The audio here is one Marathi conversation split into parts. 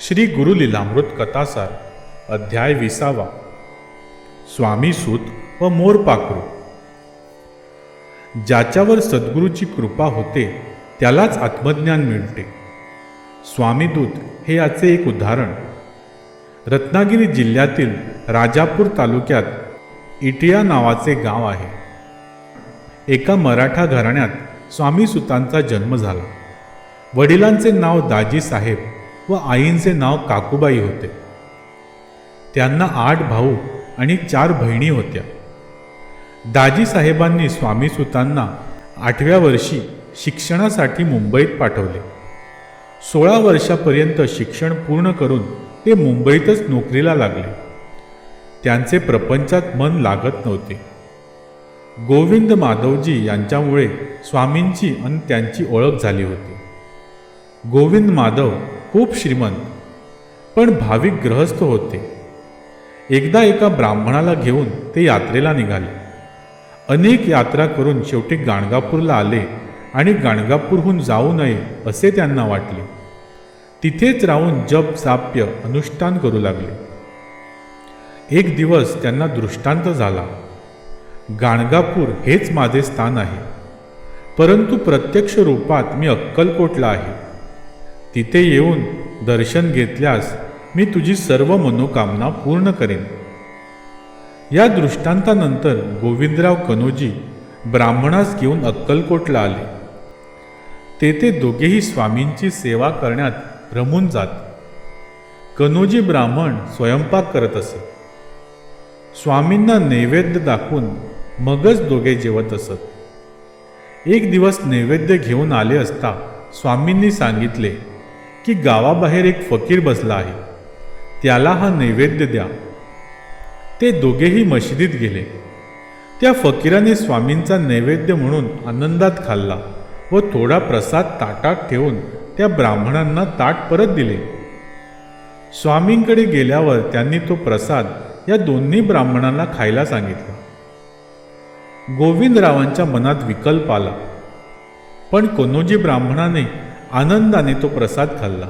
श्री गुरुलीलामृत कथासार अध्याय विसावा. स्वामी सूत व मोरपाखरू ज्याच्यावर सद्गुरूची कृपा होते त्यालाच आत्मज्ञान मिळते. स्वामीदूत हे याचे एक उदाहरण. रत्नागिरी जिल्ह्यातील राजापूर तालुक्यात इटिया नावाचे गाव आहे. एका मराठा घराण्यात स्वामी सुतांचा जन्म झाला. वडिलांचे नाव दाजी साहेब व आईंचे नाव काकूबाई होते. त्यांना आठ भाऊ आणि चार बहिणी होत्या. दाजी साहेबांनी स्वामी सुतांना आठव्या वर्षी शिक्षणासाठी मुंबईत पाठवले. सोळा वर्षापर्यंत शिक्षण पूर्ण करून ते मुंबईतच नोकरीला लागले. त्यांचे प्रपंचात मन लागत नव्हते. गोविंद माधवजी यांच्यामुळे स्वामींची आणि त्यांची ओळख झाली होती. गोविंद माधव खूप श्रीमंत पण भाविक ग्रहस्थ होते. एकदा एका ब्राह्मणाला घेऊन ते यात्रेला निघाले. अनेक यात्रा करून शेवटी गाणगापूरला आले आणि गाणगापूरहून जाऊ नये असे त्यांना वाटले. तिथेच राहून जप साप्य अनुष्ठान करू लागले. एक दिवस त्यांना दृष्टांत झाला. गाणगापूर हेच माझे स्थान आहे. परंतु प्रत्यक्ष रूपात मी अक्कलकोटला आहे. तिथे येऊन दर्शन घेतल्यास मी तुझी सर्व मनोकामना पूर्ण करेन. या दृष्टांतानंतर गोविंदराव कनोजी ब्राह्मणास घेऊन अक्कलकोटला आले. तेथे दोघेही स्वामींची सेवा करण्यात रमून जात. कनोजी ब्राह्मण स्वयंपाक करत असत स्वामींना नैवेद्य दाखवून मगच दोघे जेवत असत. एक दिवस नैवेद्य घेऊन आले असता स्वामींनी सांगितले की गावाबाहेर एक फकीर बसला आहे. त्याला हा नैवेद्य द्या. ते दोघेही मशिदीत गेले. त्या फकीराने स्वामींचा नैवेद्य म्हणून आनंदात खाल्ला व थोडा प्रसाद ताटात ठेवून त्या ब्राह्मणांना ताट परत दिले. स्वामींकडे गेल्यावर त्यांनी तो प्रसाद या दोन्ही ब्राह्मणांना खायला सांगितला. गोविंदरावांच्या मनात विकल्प आला. पण कोनोजी ब्राह्मणाने आनंदाने तो प्रसाद खाल्ला.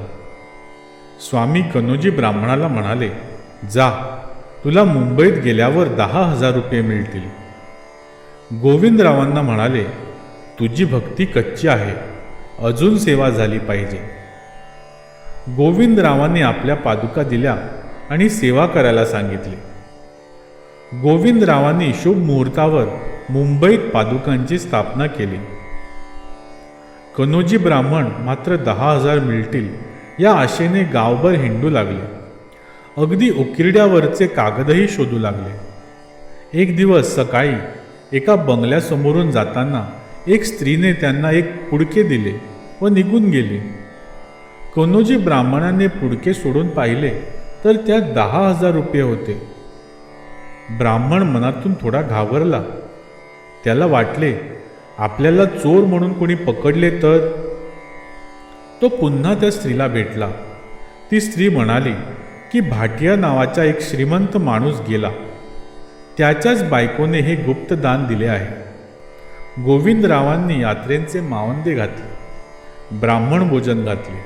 स्वामी कनोजी ब्राह्मणाला म्हणाले जा तुला मुंबईत गेल्यावर दहा हजार रुपये मिळतील. गोविंदरावांना म्हणाले तुझी भक्ती कच्ची आहे अजून सेवा झाली पाहिजे. गोविंदरावांनी आपल्या पादुका दिल्या आणि सेवा करायला सांगितले. गोविंदरावांनी शुभ मुहूर्तावर मुंबईत पादुकांची स्थापना केली. कनोजी ब्राह्मण मात्र दहा हजार मिळतील या आशेने गावभर हिंडू लागले. अगदी उकिरड्यावरचे कागदही शोधू लागले. एक दिवस सकाळी एका बंगल्यासमोरून जाताना एक स्त्रीने त्यांना एक पुडके दिले व निघून गेले. कनोजी ब्राह्मणाने पुडके सोडून पाहिले तर त्यात दहा हजार रुपये होते. ब्राह्मण मनातून थोडा घाबरला. त्याला वाटले आपल्याला चोर म्हणून कोणी पकडले तर? तो पुन्हा त्या स्त्रीला भेटला. ती स्त्री म्हणाली की भाटिया नावाचा एक श्रीमंत माणूस गेला. त्याच्याच बायकोने हे गुप्त दान दिले आहे. गोविंदरावांनी यात्रेंचे मावंदे घातले. ब्राह्मण भोजन घातले.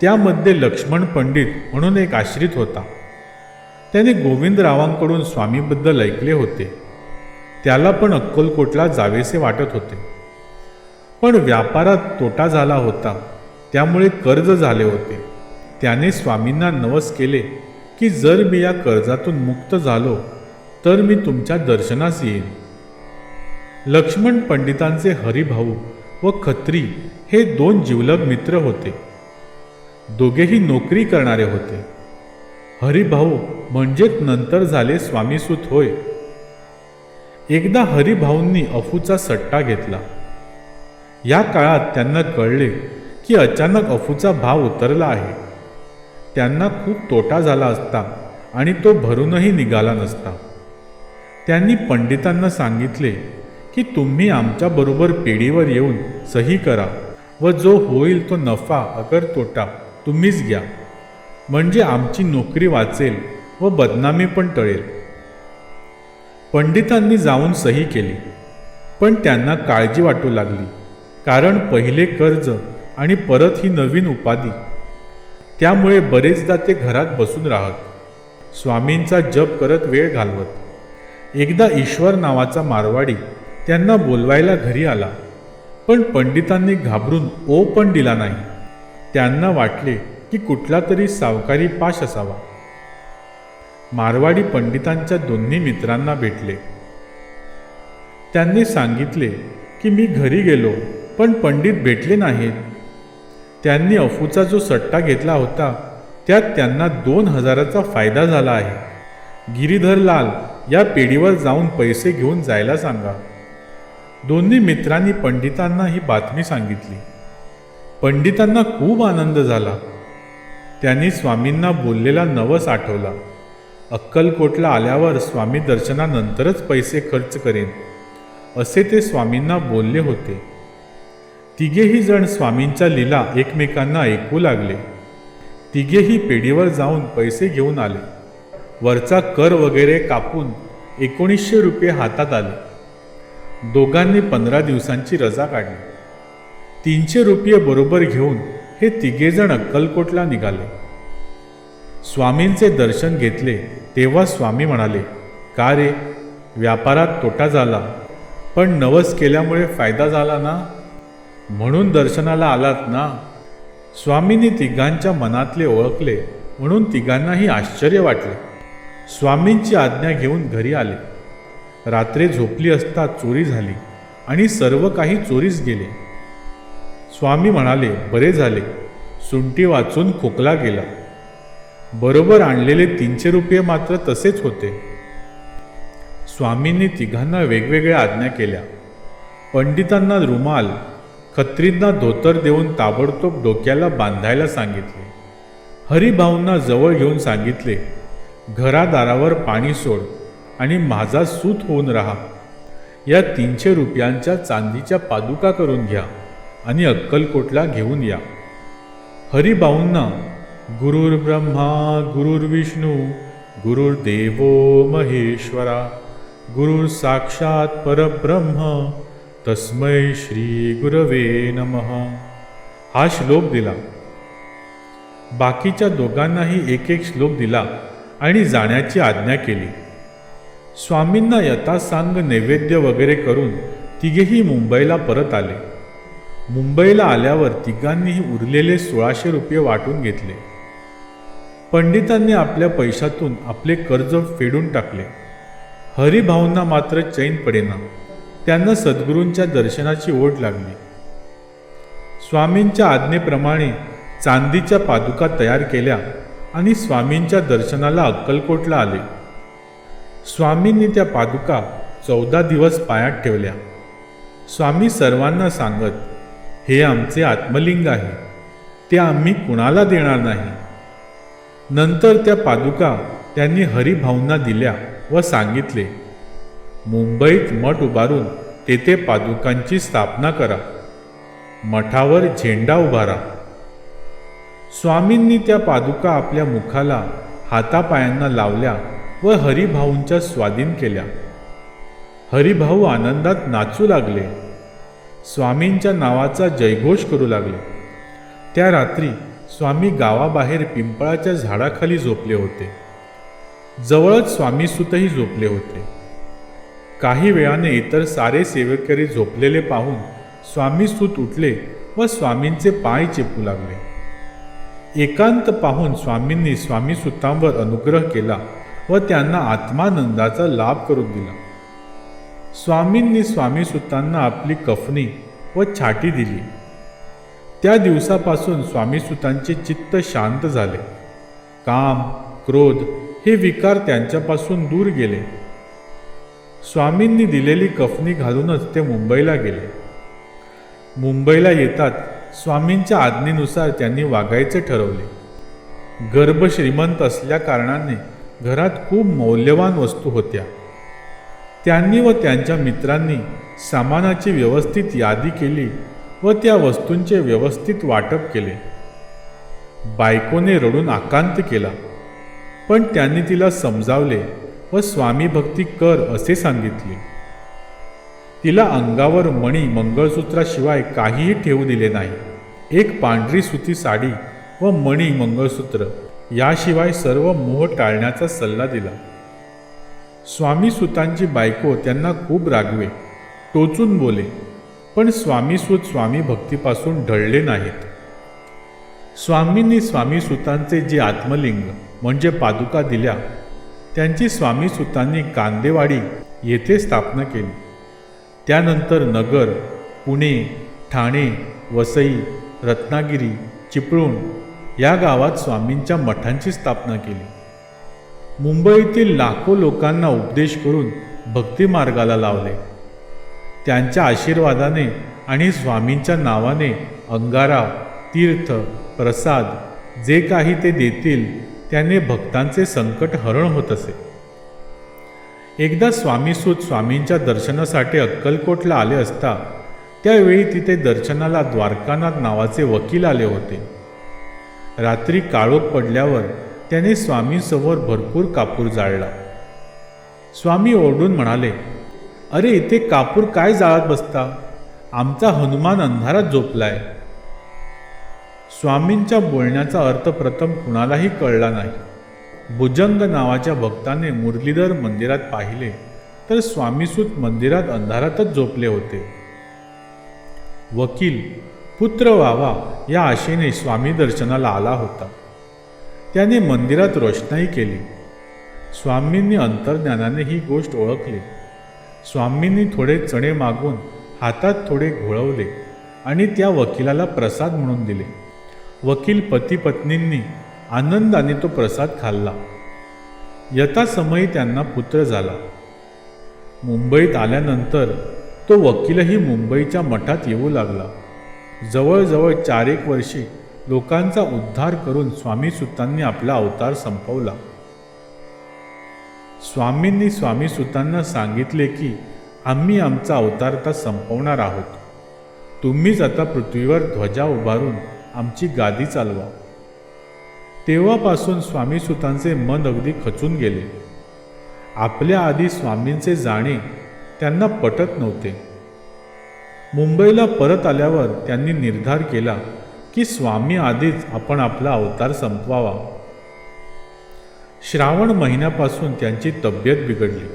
त्यामध्ये लक्ष्मण पंडित म्हणून एक आश्रित होता. त्याने गोविंदरावांकडून स्वामीबद्दल ऐकले होते. त्याला पण अक्कलकोटला जावेसे वाटत होते. पण व्यापारात तोटा झाला होता. त्यामुळे कर्ज झाले होते. त्याने स्वामींना नवस केले की जर मी या कर्जातून मुक्त झालो तर मी तुमच्या दर्शनास येईन. लक्ष्मण पंडितांचे हरिभाऊ व खत्री हे दोन जिवलग मित्र होते. दोघेही नोकरी करणारे होते. हरिभाऊ म्हणजेच नंतर झाले स्वामीसूत होय. एकदा हरिभाऊंनी अफूचा सट्टा घेतला. या काळात त्यांना कळले की अचानक अफूचा भाव उतरला आहे. त्यांना खूप तोटा झाला असता आणि तो भरूनही निघाला नसता. त्यांनी पंडितांना सांगितले की तुम्ही आमच्याबरोबर पिढीवर येऊन सही करा व जो होईल तो नफा अगर तोटा तुम्हीच घ्या. म्हणजे आमची नोकरी वाचेल व बदनामी पण टळेल. पंडितांनी जाऊन सही केली. पण त्यांना काळजी वाटू लागली. कारण पहिले कर्ज आणि परत ही नवीन उपाधी. त्यामुळे बरेचदा ते घरात बसून राहत. स्वामींचा जप करत वेळ घालवत. एकदा ईश्वर नावाचा मारवाडी त्यांना बोलवायला घरी आला. पण पंडितांनी घाबरून ओ पण दिला नाही. त्यांना वाटले की कुठला तरी सावकारी पाश असावा. मारवाडी पंडितांच्या दोन्ही मित्रांना भेटले. त्यांनी सांगितले की मी घरी गेलो पण पंडित भेटले नाहीत. त्यांनी अफूचा जो सट्टा घेतला होता त्यात त्यांना दोन हजाराचा फायदा झाला आहे. गिरीधर लाल या पेढीवर जाऊन पैसे घेऊन जायला सांगा. दोन्ही मित्रांनी पंडितांना ही बातमी सांगितली. पंडितांना खूप आनंद झाला. त्यांनी स्वामींना बोललेला नवस आठवला. अक्कलकोटला आल्यावर स्वामी दर्शनानंतरच पैसे खर्च करेन असे ते स्वामींना बोलले होते. तिघेही जण स्वामींच्या लीला एकमेकांना ऐकू लागले. तिघेही पेढीवर जाऊन पैसे घेऊन आले. वरचा कर वगैरे कापून एकोणीसशे रुपये हातात आले. दोघांनी पंधरा दिवसांची रजा काढली. तीनशे रुपये बरोबर घेऊन हे तिघेजण अक्कलकोटला निघाले. स्वामींचे दर्शन घेतले तेव्हा स्वामी म्हणाले का रे? व्यापारात तोटा झाला. पण नवस केल्यामुळे फायदा झाला ना? म्हणून दर्शनाला आलात ना? स्वामींनी तिघांच्या मनातले ओळखले म्हणून तिघांनाही आश्चर्य वाटले. स्वामींची आज्ञा घेऊन घरी आले. रात्री झोपली असता चोरी झाली आणि सर्व काही चोरीस गेले. स्वामी म्हणाले बरे झाले. सुंटी वाचून खोकला गेला. बरोबर आणलेले तीनशे रुपये मात्र तसेच होते. स्वामींनी तिघांना वेगवेगळ्या आज्ञा केल्या. पंडितांना रुमाल खत्रींना धोतर देऊन ताबडतोब डोक्याला बांधायला सांगितले. हरिभाऊंना जवळ घेऊन सांगितले घरादारावर पाणी सोड आणि माझा सूत होऊन राहा. या तीनशे रुपयांच्या चांदीच्या पादुका करून घ्या आणि अक्कलकोटला घेऊन या. हरिभाऊंना गुरुर्ब्रह्मा गुरुर्विष्णू गुरुर्देव महेश्वरा गुरुर साक्षात परब्रह्म तस्मै श्री गुरवे नमः. हा श्लोक दिला. बाकीच्या दोघांनाही एक एक श्लोक दिला आणि जाण्याची आज्ञा केली. स्वामींना यथासांग नैवेद्य वगैरे करून तिघेही मुंबईला परत आले. मुंबईला आल्यावर तिघांनीही उरलेले सोळाशे रुपये वाटून घेतले. पंडितांनी आपल्या पैशातून आपले कर्ज फेडून टाकले. हरिभाऊंना मात्र चैन पडेना. त्यांना सद्गुरूंच्या दर्शनाची ओढ लागली. स्वामींच्या आज्ञेप्रमाणे चांदीच्या पादुका तयार केल्या आणि स्वामींच्या दर्शनाला अक्कलकोटला आले. स्वामींनी त्या पादुका चौदा दिवस पायात ठेवल्या. स्वामी सर्वांना सांगत हे आमचे आत्मलिंग आहे. ते आम्ही कुणाला देणार नाही? नंतर त्या पादुका त्यांनी हरिभाऊंना दिल्या व सांगितले मुंबईत मठ उभारून तेथे पादुकांची स्थापना करा. मठावर झेंडा उभारा. स्वामींनी त्या पादुका आपल्या मुखाला हातापायांना लावल्या व हरिभाऊंच्या स्वाधीन केल्या. हरिभाऊ आनंदात नाचू लागले. स्वामींच्या नावाचा जयघोष करू लागले. त्या रात्री स्वामी गावाबाहेर पिंपळाच्या झाडाखाली झोपले होते. जवळच स्वामीसुतही झोपले होते. काही वेळाने इतर सारे सेवेकरी झोपलेले पाहून स्वामीसूत उठले व स्वामींचे पाय चेपू लागले. एकांत पाहून स्वामींनी स्वामीसुतांवर अनुग्रह केला व त्यांना आत्मानंदाचा लाभ करून दिला. स्वामींनी स्वामीसुतांना आपली कफनी व छाटी दिली. त्या दिवसापासून स्वामीसुतांचे चित्त शांत झाले. काम क्रोध हे विकार त्यांच्यापासून दूर गेले. स्वामींनी दिलेली कफनी घालूनच ते मुंबईला गेले. मुंबईला येतात स्वामींच्या आज्ञेनुसार त्यांनी वागायचे ठरवले. गर्भ श्रीमंत असल्या कारणाने घरात खूप मौल्यवान वस्तू होत्या. त्यांनी व त्यांच्या मित्रांनी सामानाची व्यवस्थित यादी केली व त्या वस्तूंचे व्यवस्थित वाटप केले. बायकोने रडून आकांत केला. पण त्यांनी तिला समजावले व स्वामी भक्ती कर असे सांगितले. तिला अंगावर मणी मंगळसूत्राशिवाय काहीही ठेवू दिले नाही. एक पांढरी सुती साडी व मणी मंगळसूत्र याशिवाय सर्व मोह टाळण्याचा सल्ला दिला. स्वामी सुतांची बायको त्यांना खूप रागवे टोचून बोले पण स्वामीसूत स्वामी भक्तीपासून ढळले नाहीत. स्वामींनी स्वामीसुतांचे जे आत्मलिंग म्हणजे पादुका दिल्या त्यांची स्वामीसुतांनी कांदेवाडी येथे स्थापना केली. त्यानंतर नगर पुणे ठाणे वसई रत्नागिरी चिपळूण या गावात स्वामींच्या मठांची स्थापना केली. मुंबईतील लाखो लोकांना उपदेश करून भक्तिमार्गाला लावले. त्यांच्या आशीर्वादाने आणि स्वामींच्या नावाने अंगारा तीर्थ प्रसाद जे काही ते देतील त्याने भक्तांचे संकट हरण होत असे. एकदा स्वामीसूत स्वामींच्या दर्शनासाठी अक्कलकोटला आले असता त्यावेळी तिथे दर्शनाला द्वारकानाथ नावाचे वकील आले होते. रात्री काळोख पडल्यावर त्याने स्वामींसमोर भरपूर कापूर जाळला. स्वामी ओरडून म्हणाले अरे इथे कापूर काय जाळत बसता? आमचा हनुमान अंधारात झोपलाय. स्वामींच्या बोलण्याचा अर्थ प्रथम कुणालाही कळला नाही. भुजंग नावाच्या भक्ताने मुरलीधर मंदिरात पाहिले तर स्वामीसूत मंदिरात अंधारातच झोपले होते. वकील पुत्र व्हावा या आशेने स्वामी दर्शनाला आला होता. त्याने मंदिरात रोषणाई केली. स्वामींनी अंतर्ज्ञानाने ही गोष्ट ओळखली. स्वामींनी थोडे चणे मागून हातात थोडे घोळवले आणि त्या वकिलाला प्रसाद म्हणून दिले. वकील पती पत्नींनी आनंदाने तो प्रसाद खाल्ला. यथासमयी त्यांना पुत्र झाला. मुंबईत आल्यानंतर तो वकीलही मुंबईच्या मठात येऊ लागला. जवळजवळ चार एक वर्षे लोकांचा उद्धार करून स्वामीसुतांनी आपला अवतार संपवला. स्वामींनी स्वामी सुतांना सांगितले की आम्ही आमचा अवतार आता संपवणार आहोत. तुम्हीच आता पृथ्वीवर ध्वजा उभारून आमची गादी चालवा. तेव्हापासून स्वामी सुतांचे मन अगदी खचून गेले. आपल्या आधी स्वामींचे जाणे त्यांना पटत नव्हते. मुंबईला परत आल्यावर त्यांनी निर्धार केला की स्वामी आधीच आपण आपला अवतार संपवावा. श्रावण महिन्यापासून त्यांची तब्येत बिघडली.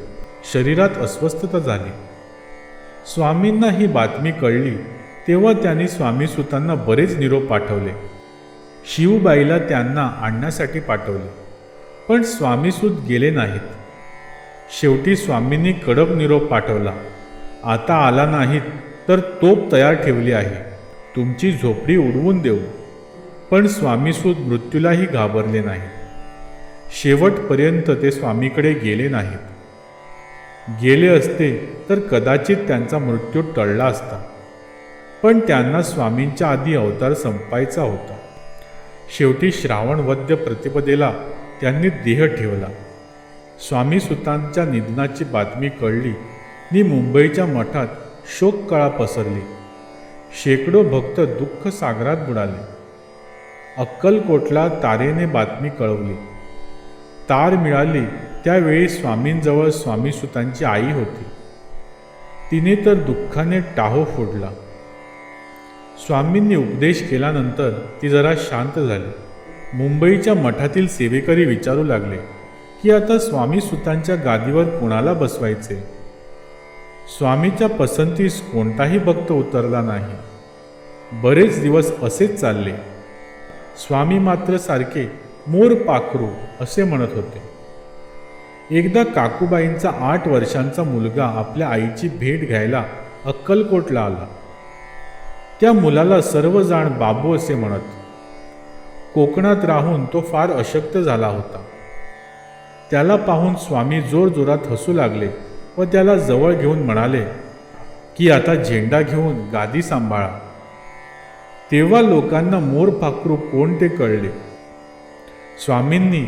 शरीरात अस्वस्थता झाली. स्वामींना ही बातमी कळली तेव्हा त्यांनी स्वामीसुतांना बरेच निरोप पाठवले. शिवबाईला त्यांना आणण्यासाठी पाठवले. पण स्वामीसूत गेले नाहीत. शेवटी स्वामींनी कडक निरोप पाठवला. आता आला नाहीत तर तोप तयार ठेवली आहे. तुमची झोपडी उडवून देऊ. पण स्वामीसूत मृत्यूलाही घाबरले नाही शेवटपर्यंत ते स्वामीकडे गेले नाहीत. गेले असते तर कदाचित त्यांचा मृत्यू टळला असता. पण त्यांना स्वामींच्या आधी अवतार संपायचा होता. शेवटी श्रावण वद्य प्रतिपदेला त्यांनी देह ठेवला. स्वामी सुतांच्या निधनाची बातमी कळली. नि मुंबईच्या मठात शोककळा पसरली. शेकडो भक्त दुःख सागरात बुडाले. अक्कलकोटला तारेने बातमी कळवली. तार मिळाली त्यावेळी स्वामींजवळ स्वामीसुतांची आई होती. तिने तर दुःखाने टाहो फोडला. स्वामींनी उपदेश केल्यानंतर ती जरा शांत झाली. मुंबईच्या मठातील सेवेकरी विचारू लागले की आता स्वामी सुतांच्या गादीवर कोणाला बसवायचे? स्वामीच्या पसंतीस कोणताही भक्त उतरला नाही. बरेच दिवस असेच चालले. स्वामी मात्र सारखे मोर पाखरू असे म्हणत होते. एकदा काकूबाईंचा आठ वर्षांचा मुलगा आपल्या आईची भेट घ्यायला अक्कलकोटला आला. त्या मुलाला सर्वजण बाबू असे म्हणत. कोकणात राहून तो फार अशक्त झाला होता. त्याला पाहून स्वामी जोरजोरात हसू लागले व त्याला जवळ घेऊन म्हणाले की आता झेंडा घेऊन गादी सांभाळा. तेव्हा लोकांना मोरपाखरू कोण ते कळले. स्वामींनी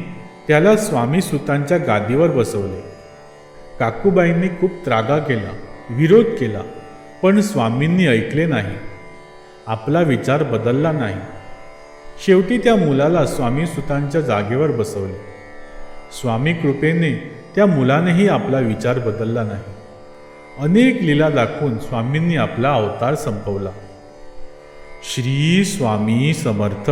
त्याला स्वामी सुतांच्या गादीवर बसवले. काकूबाईंनी खूप त्रागा केला विरोध केला पण स्वामींनी ऐकले नाही. आपला विचार बदलला नाही. शेवटी त्या मुलाला स्वामी सुतांच्या जागेवर बसवले. स्वामी कृपेने त्या मुलानेही आपला विचार बदलला नाही. अनेक लीला दाखवून स्वामींनी आपला अवतार संपवला. श्री स्वामी समर्थ.